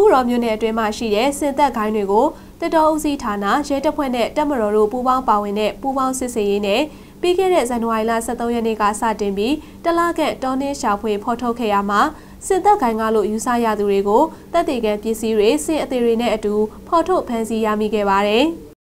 ပူတော်မြို့နယ်အတွင်းမှာရှိတဲ့စင်သက်ခိုင်းတွေကိုတတော်ဦးစီးဌာနရဲတပ်ဖွဲ့နဲ့တပ်မတော်တို့ပူးပေါင်းပါဝင်တဲ့ပူးပေါင်းစစ်ဆေးရေးနဲ့ပြီးခဲ့တဲ့ဇန်နဝါရီလ23ရက်နေ့ကစတင်ပြီးတလကန့်တောင်းနှင်းရှာဖွေဖော်ထုတ်ခဲ့ရမှာစစ်တပ်ခိုင်ကလို့ယူဆရသူတွေကိုတပ်တေကန်ပစ္စည်းတွေစစ်အသေးတွေနဲ့အတူဖော်ထုတ်ဖမ်းဆီးရမိခဲ့ပါတယ်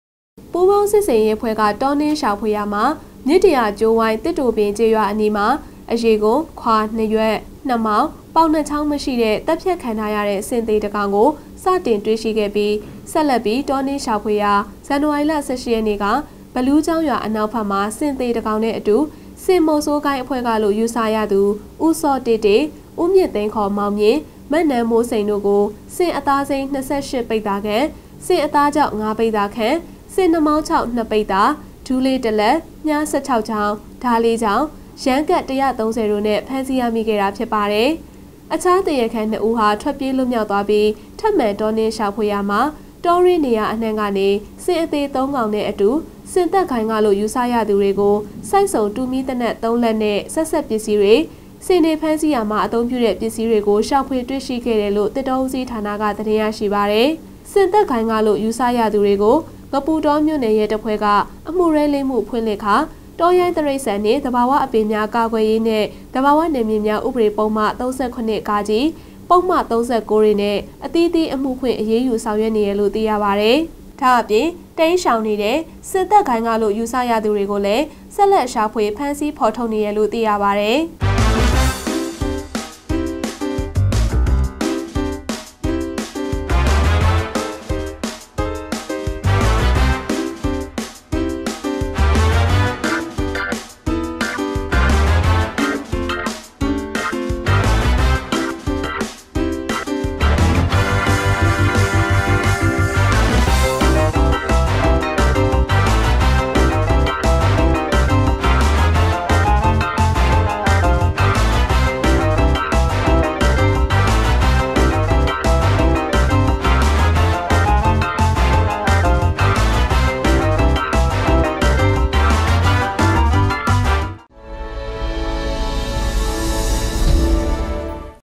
။ပူးပေါင်းစစ်ဆေးရေးဖွဲ့ကတောင်းနှင်းရှာဖွေရမှာမြစ်တရာကျိုးဝိုင်းတစ်တူပင်ကျေးရွာအနီးမှာအရေကိုခွာနှစ်ရွက်နှစ်မောင်ပေါင်နှချောင်းမရှိတဲ့တပ်ဖြတ်ခံထားရတဲ့စင်သေးတကောင်ကိုစတင်တွေ့ရှိခဲ့ပြီးဆက်လက်ပြီးတောနှင်းရှာဖွေရာဇန်နဝါရီလ18ရက်နေ့ကဘလူးကျောင်းရွာအနောက်ဘက်မှာစင်သေးတကောင်နဲ့အတူစင်မိုဆိုးကိုင်းအဖွဲ့ကလို့ယူဆရသူဦးစောတေတေဦးမြင့်သိန်းခေါ်မောင်မြင့်မက်နန်မိုးစိန်တို့ကိုစင်အသားစိမ်း28ပိတ်သားခန့်စင်အသားကြောင့်9ပိတ်သားခန့်စင်နှမောင်း6 2ပိတ်သားဒူးလေးတလက်မြား16ချောင်းဓာလေးချောင်းရန်ကတ်130တို့နဲ့ဖမ်းဆီးရမိခဲ့တာဖြစ်ပါတယ်။ အခြားတရခန့်နှစ်ဦးဟာထွက်ပြေးလွတ်မြောက်သွားပြီးထပ်မံတော်နှင်းရှာဖွေရမှာတောရင်းနေရအနှံ့ကနေစင်အသေး၃កောင်နဲ့အတူစင်သက်ခိုင်ကလို့ယူဆရသူတွေကိုစိုက်စုံတူမီတနက်၃လက်နဲ့ဆက်ဆက်ပစ္စည်းတွေစင်နေဖန်းစီယာမှာအသုံးပြုတဲ့ပစ္စည်းတွေကိုရှောက်ဖွေတွေ့ရှိခဲ့တယ်လို့တစ်တော်ဦးစီးဌာနကသတင်းရရှိပါရယ်စင်သက်ခိုင်ကလို့ယူဆရသူတွေကိုငပူတော်မြို့နယ်ရဲ့တပွဲကအမှုရဲလိမ့်မှုဖွင့်လှစ်ခါ တောရိုင်းတရိတ်ဆန်နှင့်တဘာဝအပင်များကာကွယ်ရေးနဲ့တဘာဝနယ်မြေများဥပဒေပုံမှ38ကာကြီးပုံမှ39တွေနဲ့အသီးသီးအမှုခွင့်အရေးယူဆောင်ရွက်နေရလို့သိရပါဗျ။ဒါအပြင်တိန်းရှောင်နေတဲ့စစ်သက်ခိုင်းကလို့ယူဆရသူတွေကိုလည်းဆက်လက်ရှာဖွေဖမ်းဆီးဖော်ထုတ်နေရလို့သိရပါဗျ။